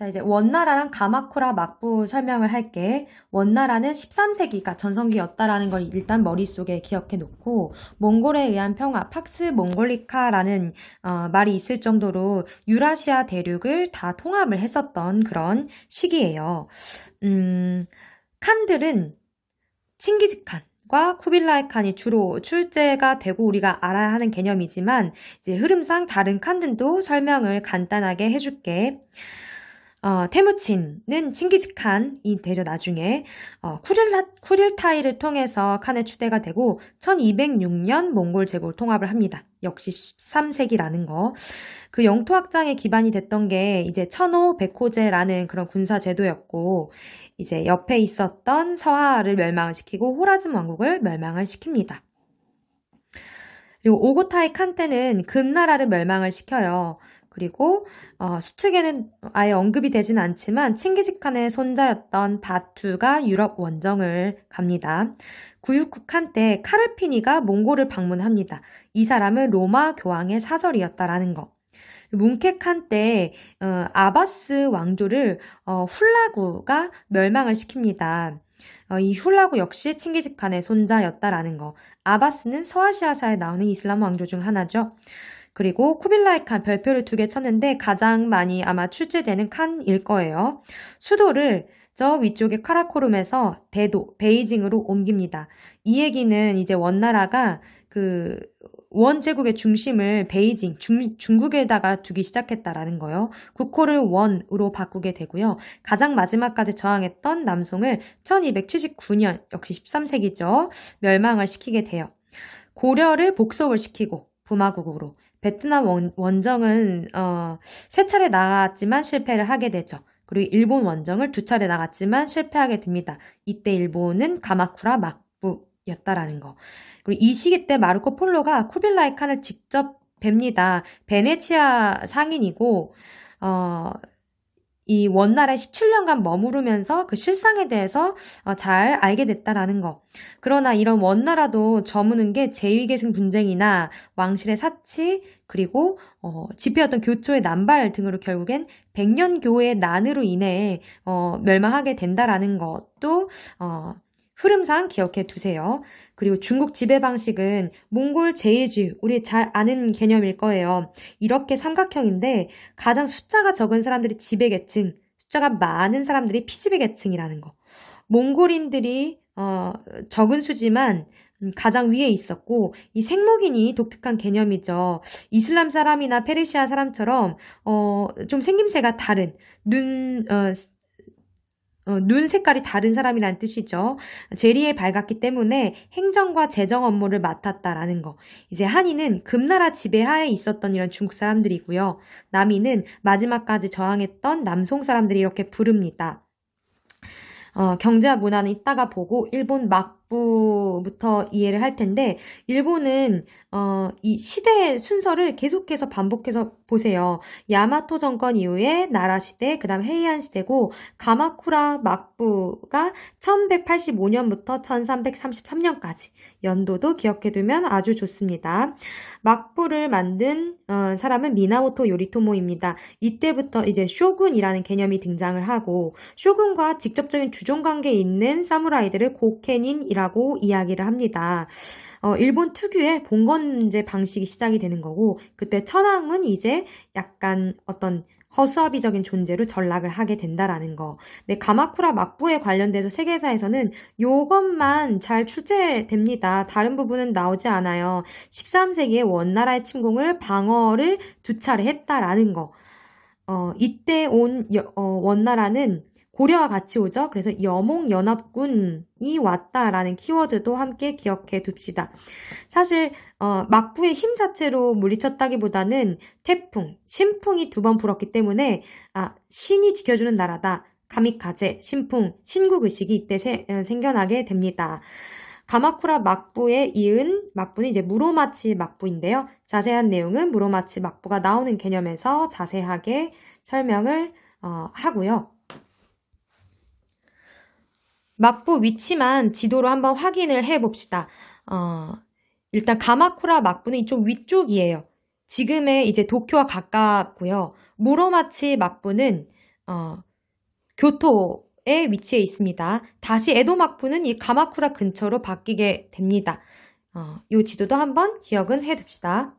자, 이제 원나라랑 가마쿠라 막부 설명을 할게. 원나라는 13세기가 전성기였다라는 걸 일단 머릿속에 기억해 놓고, 몽골에 의한 평화, 팍스 몽골리카라는 어, 말이 있을 정도로 유라시아 대륙을 다 통합을 했었던 그런 시기예요. 음, 칸들은 칭기즈칸 과 쿠빌라이 칸이 주로 출제가 되고 우리가 알아야 하는 개념이지만 이제 흐름상 다른 칸들도 설명을 간단하게 해줄게. 어, 테무친은 칭기즈칸이 되죠, 나중에. 어, 쿠릴라, 쿠릴타이를 통해서 칸에 추대가 되고, 1206년 몽골 제국을 통합을 합니다. 역시 13세기라는 거. 그 영토 확장의 기반이 됐던 게 이제 천호 백호제라는 그런 군사 제도였고, 이제 옆에 있었던 서하를 멸망을 시키고 호라즘 왕국을 멸망을 시킵니다. 그리고 오고타이 칸 때는 금나라를 멸망을 시켜요. 그리고 어, 수특에는 아예 언급이 되진 않지만 칭기즈칸의 손자였던 바투가 유럽 원정을 갑니다. 구육국 때 카르피니가 몽골을 방문합니다. 이 사람은 로마 교황의 사설이었다라는 거. 뭉케칸 때 어, 아바스 왕조를 어, 훌라구가 멸망을 시킵니다. 어, 이 훌라구 역시 칭기즈칸의 손자였다라는 거. 아바스는 서아시아사에 나오는 이슬람 왕조 중 하나죠. 그리고 쿠빌라이 칸 별표를 두 개 쳤는데 가장 많이 아마 출제되는 칸일 거예요. 수도를 저 위쪽의 카라코룸에서 대도, 베이징으로 옮깁니다. 이 얘기는 이제 원나라가 그 원제국의 중심을 베이징, 중, 중국에다가 두기 시작했다라는 거예요. 국호를 원으로 바꾸게 되고요. 가장 마지막까지 저항했던 남송을 1279년, 역시 13세기죠. 멸망을 시키게 돼요. 고려를 복속을 시키고 부마국으로 베트남 원, 원정은 어, 세 차례 나갔지만 실패를 하게 되죠. 그리고 일본 원정을 두 차례 나갔지만 실패하게 됩니다. 이때 일본은 가마쿠라 막부였다라는 거. 그리고 이 시기 때 마르코 폴로가 쿠빌라이 칸을 직접 뵙니다. 베네치아 상인이고 어, 이 원나라에 17년간 머무르면서 그 실상에 대해서 어, 잘 알게 됐다라는 거. 그러나 이런 원나라도 저무는 게 제위계승 분쟁이나 왕실의 사치, 그리고 어, 집회였던 교초의 남발 등으로 결국엔 백년교의 난으로 인해 어, 멸망하게 된다라는 것도 어, 흐름상 기억해 두세요. 그리고 중국 지배 방식은 몽골 제일주의, 우리 잘 아는 개념일 거예요. 이렇게 삼각형인데 가장 숫자가 적은 사람들이 지배계층, 숫자가 많은 사람들이 피지배계층이라는 거. 몽골인들이 어, 적은 수지만 음, 가장 위에 있었고 이 생목인이 독특한 개념이죠. 이슬람 사람이나 페르시아 사람처럼 어, 좀 생김새가 다른 눈 어, 어, 눈 색깔이 다른 사람이란 뜻이죠. 제리에 밝았기 때문에 행정과 재정 업무를 맡았다라는 거. 이제 한이는 금나라 지배하에 있었던 이런 중국 사람들이고요. 남이는 마지막까지 저항했던 남송 사람들이 이렇게 부릅니다. 어, 경제와 문화는 이따가 보고 일본 막 부부터 이해를 할 텐데 일본은 어, 이 시대의 순서를 계속해서 반복해서 보세요. 야마토 정권 이후에 나라 시대, 그 다음 헤이안 시대고 가마쿠라 막부가 1185년부터 1333년까지 연도도 기억해두면 아주 좋습니다. 막부를 만든 어, 사람은 미나모토 요리토모입니다. 이때부터 이제 쇼군이라는 개념이 등장을 하고 쇼군과 직접적인 주종 관계에 있는 사무라이들을 고케닌이라고 이야기를 합니다. 어, 일본 특유의 봉건제 방식이 시작이 되는 거고, 그때 천황은 이제 약간 어떤 허수아비적인 존재로 전락을 하게 된다라는 거. 네, 가마쿠라 막부에 관련돼서 세계사에서는 요것만 잘 출제됩니다. 다른 부분은 나오지 않아요. 13세기에 원나라의 침공을 방어를 두 차례 했다라는 거. 어, 이때 온 여, 어, 원나라는 고려와 같이 오죠. 그래서 여몽연합군이 왔다라는 키워드도 함께 기억해 둡시다. 사실 어, 막부의 힘 자체로 물리쳤다기보다는 태풍, 신풍이 두 번 불었기 때문에 아, 신이 지켜주는 나라다. 가미카제, 신풍, 신국의식이 이때 세, 어, 생겨나게 됩니다. 가마쿠라 막부에 이은 막부는 이제 무로마치 막부인데요. 자세한 내용은 무로마치 막부가 나오는 개념에서 자세하게 설명을 어, 하고요. 막부 위치만 지도로 한번 확인을 해 봅시다. 어, 일단 가마쿠라 막부는 이쪽 위쪽이에요. 지금의 이제 도쿄와 가깝고요. 모로마치 막부는 어, 교토에 위치해 있습니다. 다시 에도 막부는 이 가마쿠라 근처로 바뀌게 됩니다. 어, 이 지도도 한번 기억은 해 둡시다.